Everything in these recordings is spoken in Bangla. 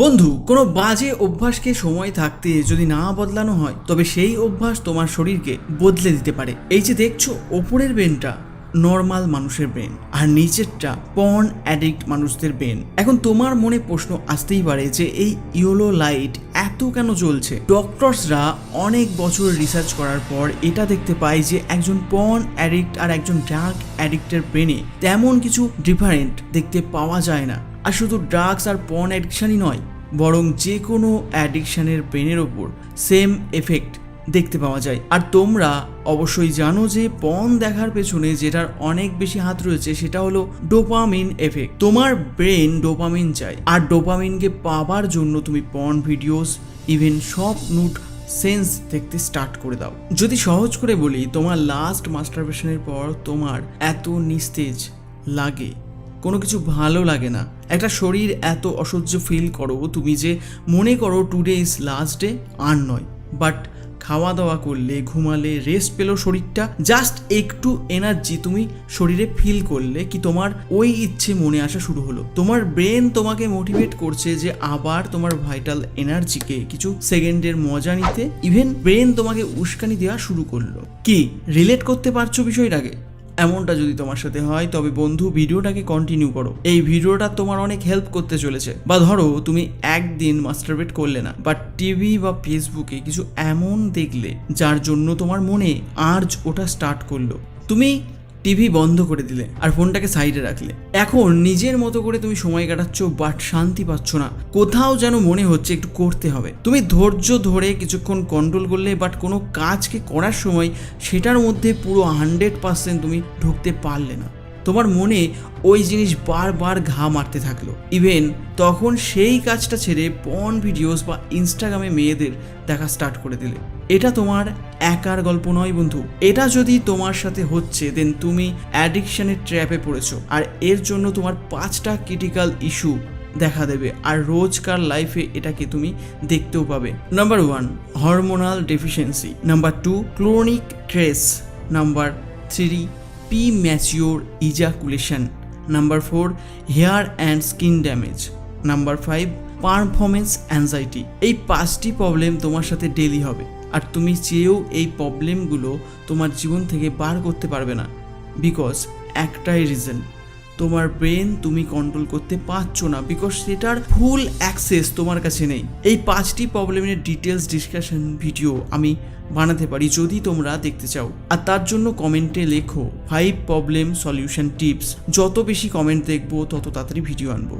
বন্ধু, কোনো বাজে অভ্যাসকে সময় থাকতে যদি না বদলানো হয়, তবে সেই অভ্যাস তোমার শরীরকে বদলে দিতে পারে। এই যে দেখছ, ওপরের ব্রেনটা নর্মাল মানুষের ব্রেন আর নিচেরটা পর্ন অ্যাডিক্ট মানুষদের ব্রেন এখন তোমার মনে প্রশ্ন আসতেই পারে যে এই ইয়েলো লাইট এত কেন জ্বলছে? ডক্টরসরা অনেক বছর রিসার্চ করার পর এটা দেখতে পায় যে একজন পর্ন অ্যাডিক্ট আর একজন ড্রাগ অ্যাডিক্টের ব্রেনে তেমন কিছু ডিফারেন্ট দেখতে পাওয়া যায় না। আর শুধু ড্রাগস আর পর্ন অ্যাডিকশানই নয়, বরং যে কোনো অ্যাডিকশানের ব্রেনের ওপর সেম এফেক্ট দেখতে পাওয়া যায়। আর তোমরা অবশ্যই জানো যে পন দেখার পেছনে যেটার অনেক বেশি হাত রয়েছে সেটা হলো ডোপামিন এফেক্ট তোমার ব্রেন ডোপামিন চাই আর ডোপামিনকে পাবার জন্য তুমি পর্ন ভিডিওস ইভেন সব নুট সেন্স দেখতে স্টার্ট করে দাও। যদি সহজ করে বলি, তোমার লাস্ট মাস্টারবেশনের পর তোমার এত নিস্তেজ লাগে। কোনো কিছু ভালো লাগে না। একটা শরীর এত অসহ্য ফিল করো, তুমি যে মনে করো টুডে ইজ লাস্ট ডে আর নয়। বাট খাওয়া দাওয়া করলে, ঘুমালে রেস্ট পেল শরীরটা জাস্ট একটু এনার্জি তুমি শরীরে ফিল করলে কি তোমার ওই ইচ্ছে মনে আসা শুরু হলো। তোমার ব্রেন তোমাকে মোটিভেট করছে যে আবার তোমার ভাইটাল এনার্জিকে কিছু সেকেন্ডের মজা নিতে। ইভেন ব্রেন তোমাকে উস্কানি দেওয়া শুরু করল। কি? রিলেট করতে পারছ বিষয়টাকে? এমনটা যদি তোমার সাথে হয়, তবে বন্ধু, ভিডিওটাকে কন্টিনিউ করো। এই ভিডিওটা তোমার অনেক হেল্প করতে চলেছে। বা ধরো, তুমি একদিন মাস্টারবেট করলে না বা টিভি বা ফেসবুকে কিছু এমন দেখলে, যার জন্য তোমার মনে আর্জ ওটা স্টার্ট করল। তুমি টিভি বন্ধ করে দিলে আর ফোনটাকে সাইডে রাখলে। এখন নিজের মতো করে তুমি সময় কাটাচ্ছ, বাট শান্তি পাচ্ছ না। কোথাও যেন মনে হচ্ছে একটু করতে হবে। তুমি ধৈর্য ধরে কিছুক্ষণ কন্ট্রোল করলে, বাট কোনো কাজকে করার সময় সেটার মধ্যে পুরো হান্ড্রেড পার্সেন্ট তুমি ঢুকতে পারলে না। তোমার মনে ওই জিনিস বারবার ঘা মারতে থাকল। ইভেন তখন সেই কাজটা ছেড়ে পন ভিডিওস বা ইনস্টাগ্রামে মেয়েদের দেখা স্টার্ট করে দিলে। এটা তোমার একার গল্প নয় বন্ধু। এটা যদি তোমার সাথে হচ্ছে দেন তুমি অ্যাডিকশনের ট্র্যাপে পড়েছো। আর এর জন্য তোমার পাঁচটা ক্রিটিক্যাল ইস্যু দেখা দেবে। আর রোজকার লাইফে এটাকে তুমি দেখতেও পাবে। Number one hormonal deficiency number two chronic stress number three premature ejaculation number four hair and skin damage number five performance anxiety এই পাঁচটি প্রবলেম তোমার সাথে ডেলি হবে। আর তুমি চেয়েও এই প্রবলেমগুলো তোমার জীবন থেকে বার করতে পারবে না। বিকজ একটাই রিজন তোমার ব্রেন তুমি কন্ট্রোল করতে পারছ না বিকজ সেটার ফুল অ্যাক্সেস তোমার কাছে নেই। এই পাঁচটি প্রবলেমের ডিটেলস ডিসকাশন ভিডিও আমি বানাতে পারি যদি তোমরা দেখতে চাও। আর তার জন্য কমেন্টে লেখো ফাইভ প্রবলেম সলিউশন টিপস যত বেশি কমেন্ট দেখব, তত তাড়াতাড়ি ভিডিও আনব।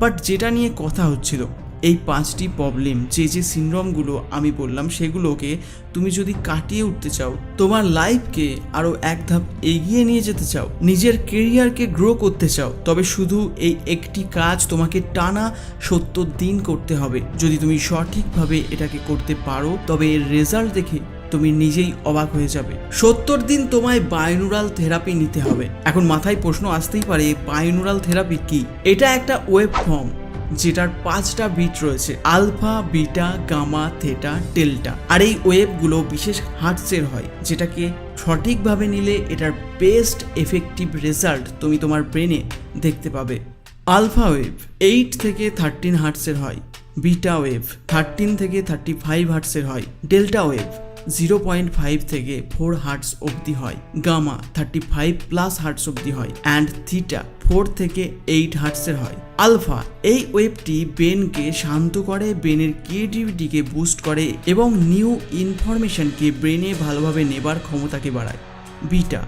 বাট যেটা নিয়ে কথা হচ্ছিল এই পাঁচটি প্রবলেম যে যে সিনড্রোমগুলো আমি বললাম, সেগুলোকে তুমি যদি কাটিয়ে উঠতে চাও, তোমার লাইফকে আরও এক ধাপ এগিয়ে নিয়ে যেতে চাও, নিজের কেরিয়ারকে গ্রো করতে চাও, তবে শুধু এই একটি কাজ তোমাকে টানা সত্তর দিন করতে হবে। যদি তুমি সঠিকভাবে এটাকে করতে পারো, তবে এর রেজাল্ট দেখে তুমি নিজেই অবাক হয়ে যাবে। সত্তর দিন তোমায় বায়োনুরাল থেরাপি নিতে হবে। এখন মাথায় প্রশ্ন আসতেই পারে বায়োনুরাল থেরাপি কি? এটা একটা ওয়েব ফর্ম যেটার পাঁচটা বিট রয়েছে alpha beta gamma theta delta আর এই ওয়েবগুলো বিশেষ হার্টসের হয়, যেটাকে সঠিকভাবে নিলে এটার বেস্ট এফেক্টিভ রেজাল্ট তুমি তোমার ব্রেনে দেখতে পাবে। আলফা ওয়েভ এইট থেকে থার্টিন হার্টসের হয় বিটা ওয়েভ থার্টিন থেকে থার্টি ফাইভ হার্টসের হয় delta wave zero point five থেকে ফোর হার্টস অবধি হয় gamma thirty five plus hertz অবধি হয় অ্যান্ড থিটা ফোর থেকে এইট হার্টসের হয়। আলফা এই ওয়েবটি ব্রেনকে শান্ত করে ব্রেনের ক্রিয়েটিভিটিকে বুস্ট করে এবং নিউ ইনফরমেশনকে ব্রেনে ভালোভাবে নেবার ক্ষমতাকে বাড়ায়। বিটা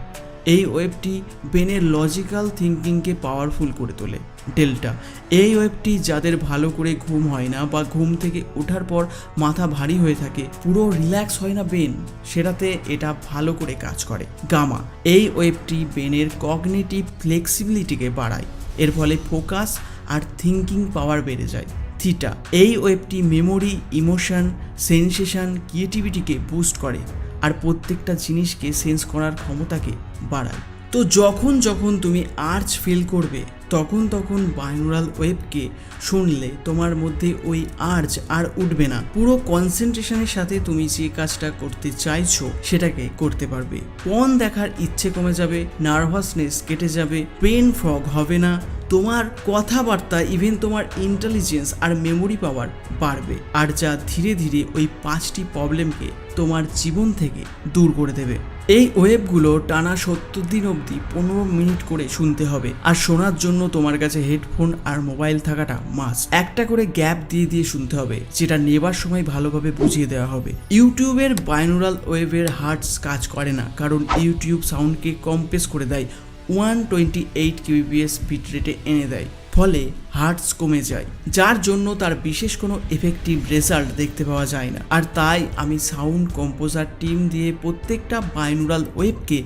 এই ওয়েবটি ব্রেনের লজিক্যাল থিঙ্কিংকে পাওয়ারফুল করে তোলে। ডেল্টা। এই ওয়েবটি যাদের ভালো করে ঘুম হয় না বা ঘুম থেকে ওঠার পর মাথা ভারী হয়ে থাকে, পুরো রিল্যাক্স হয় না ব্রেন, সেটাতে এটা ভালো করে কাজ করে। গামা, এই ওয়েবটি ব্রেনের কগনেটিভ ফ্লেক্সিবিলিটিকে বাড়ায়, এর ফলে ফোকাস আর থিঙ্কিং পাওয়ার বেড়ে যায়। থিটা, এই ওয়েবটি মেমোরি, ইমোশন, সেন্সেশন, ক্রিয়েটিভিটিকে বুস্ট করে আর প্রত্যেকটা জিনিসকে সেন্স করার ক্ষমতাকে বাড়ায়। তো যখন যখন তুমি আর্চ ফিল করবে তখন তখন বাইনোরাল ওয়েবকে শুনলে তোমার মধ্যে ওই আর্জ আর উঠবে না। পুরো কনসেন্ট্রেশনের সাথে তুমি যে কাজটা করতে চাইছো, সেটাকে করতে পারবে। পন দেখার ইচ্ছে কমে যাবে নার্ভাসনেস কেটে যাবে পেন ফ্রগ হবে না, তোমার কথাবার্তা ইভেন তোমার ইন্টেলিজেন্স আর মেমোরি পাওয়ার বাড়বে। আর যা ধীরে ধীরে ওই পাঁচটি প্রবলেমকে তোমার জীবন থেকে দূর করে দেবে। এই ওয়েবগুলো টানা সত্তর দিন অবধি পনেরো মিনিট করে শুনতে হবে। আর শোনার জন্য তোমার কাছে হেডফোন আর মোবাইল থাকাটা মাস্ট একটা করে গ্যাপ দিয়ে দিয়ে শুনতে হবে, যেটা নেবার সময় ভালোভাবে বুঝিয়ে দেওয়া হবে। ইউটিউবের বাইনোরাল ওয়েভের হার্টস কাজ করে না, কারণ ইউটিউব সাউন্ডকে কম্প্রেস করে দেয়, one twenty eight kbps bit রেটে এনে দেয়। ফলে হার্টস কমে যায়, যার জন্য তার বিশেষ কোনো এফেক্টিভ রেজাল্ট দেখতে পাওয়া যায় না। আর তাই আমি সাউন্ড কম্পোজার টিম দিয়ে প্রত্যেকটা বাইনুরাল ওয়েবকে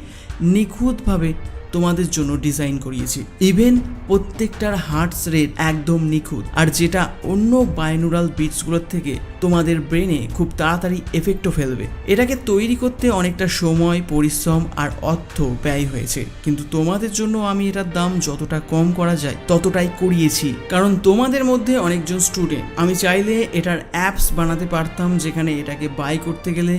নিখুঁতভাবে তোমাদের জন্য ডিজাইন করিয়েছি। ইভেন প্রত্যেকটার হার্টস রেট একদম নিখুঁত। আর যেটা অন্য বাইনুরাল বিটসগুলোর থেকে তোমাদের ব্রেনে খুব তাড়াতাড়ি এফেক্টও ফেলবে। এটাকে তৈরি করতে অনেকটা সময়, পরিশ্রম আর অর্থ ব্যয় হয়েছে। কিন্তু তোমাদের জন্য আমি এটার দাম যতটা কম করা যায়, ততটাই করিয়েছি। কারণ তোমাদের মধ্যে অনেকজন স্টুডেন্ট আমি চাইলে এটার অ্যাপস বানাতে পারতাম যেখানে এটাকে বাই করতে গেলে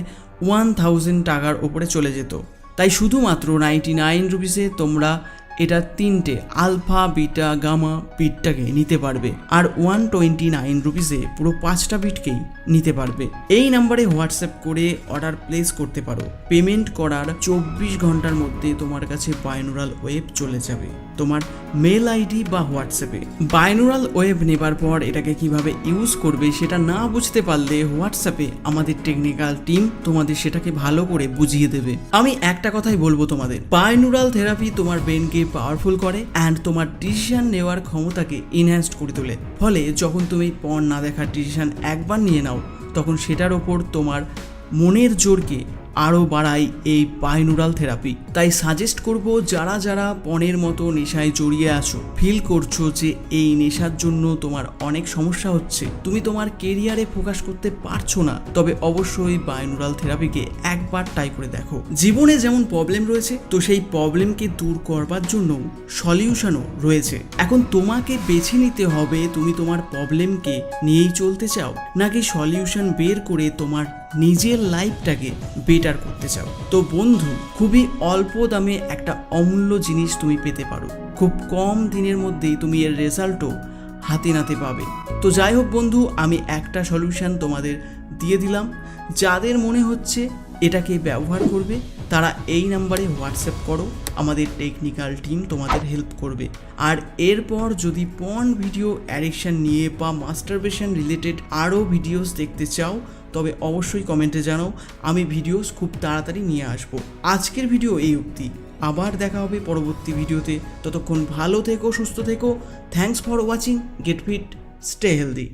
ওয়ান থাউজেন্ড টাকার ওপরে চলে যেত। তাই শুধুমাত্র নাইনটি নাইন রুপিসে তোমরা এটা তিনটে আলফা বিটা গামা বিটটাকে নিতে পারবে। আর ওয়ান টোয়েন্টি নাইন রুপিসে পুরো পাঁচটা বিটকেই নিতে পারবে। এই নাম্বারে হোয়াটসঅ্যাপ করে অর্ডার প্লেস করতে পারো। পেমেন্ট করার চব্বিশ ঘণ্টার মধ্যে তোমার কাছে বাইনোরাল ওয়েব চলে যাবে। তোমার মেল আইডি বা হোয়াটসঅ্যাপে। বাইনোরাল ওয়েব নেবার পর এটাকে কীভাবে ইউজ করবে সেটা না বুঝতে পারলে হোয়াটসঅ্যাপে আমাদের টেকনিক্যাল টিম তোমাদের সেটাকে ভালো করে বুঝিয়ে দেবে। আমি একটা কথাই বলব তোমাদের। বাইনুরাল থেরাপি তোমার ব্রেনকে পাওয়ারফুল করে অ্যান্ড তোমার ডিসিশন নেওয়ার ক্ষমতাকে ইনহ্যান্স করে তোলে। ফলে যখন তুমি পণ না দেখার ডিসিশন একবার নিয়ে নাও, তখন সেটার ওপর তোমার মনের জোরকে আরও বাড়ায় এই বাইনুরাল থেরাপি তাই সাজেস্ট করব যারা যারা পণের মতো নেশায় জড়িয়ে আছো ফিল করছ যে এই নেশার জন্য তোমার অনেক সমস্যা হচ্ছে, তুমি তোমার কেরিয়ারে ফোকাস করতে পারছ না, তবে অবশ্যই বাইনুরাল থেরাপিকে একবার ট্রাই করে দেখো। জীবনে যেমন প্রবলেম রয়েছে, তো সেই প্রবলেমকে দূর করবার জন্য সলিউশনও রয়েছে। এখন তোমাকে বেছে নিতে হবে তুমি তোমার প্রবলেমকে নিয়েই চলতে চাও, নাকি সলিউশন বের করে তোমার নিজের লাইফটাকে বেটার করতে চাও। তো বন্ধু, খুবই অল্প দামে একটা অমূল্য জিনিস তুমি পেতে পারো। খুব কম দিনের মধ্যেই তুমি এর রেজাল্টও হাতে নাতে পাবে। তো যাই হোক বন্ধু, আমি একটা সলিউশন তোমাদের দিয়ে দিলাম। যাদের মনে হচ্ছে এটাকে ব্যবহার করবে, তারা এই নাম্বারে হোয়াটসঅ্যাপ করো। আমাদের টেকনিক্যাল টিম তোমাদের হেল্প করবে। আর এরপর যদি পন ভিডিও অ্যাডিকশন নিয়ে বা মাস্টারবেশন রিলেটেড আরও ভিডিওস দেখতে চাও তবে অবশ্যই কমেন্টে জানাও, আমি ভিডিওস খুব তাড়াতাড়ি নিয়ে আসব। আজকের ভিডিও এই উক্তি আবার দেখা হবে পরবর্তী ভিডিওতে। ততক্ষণ ভালো থেকো, সুস্থ থেকো। Thanks for watching get fit stay healthy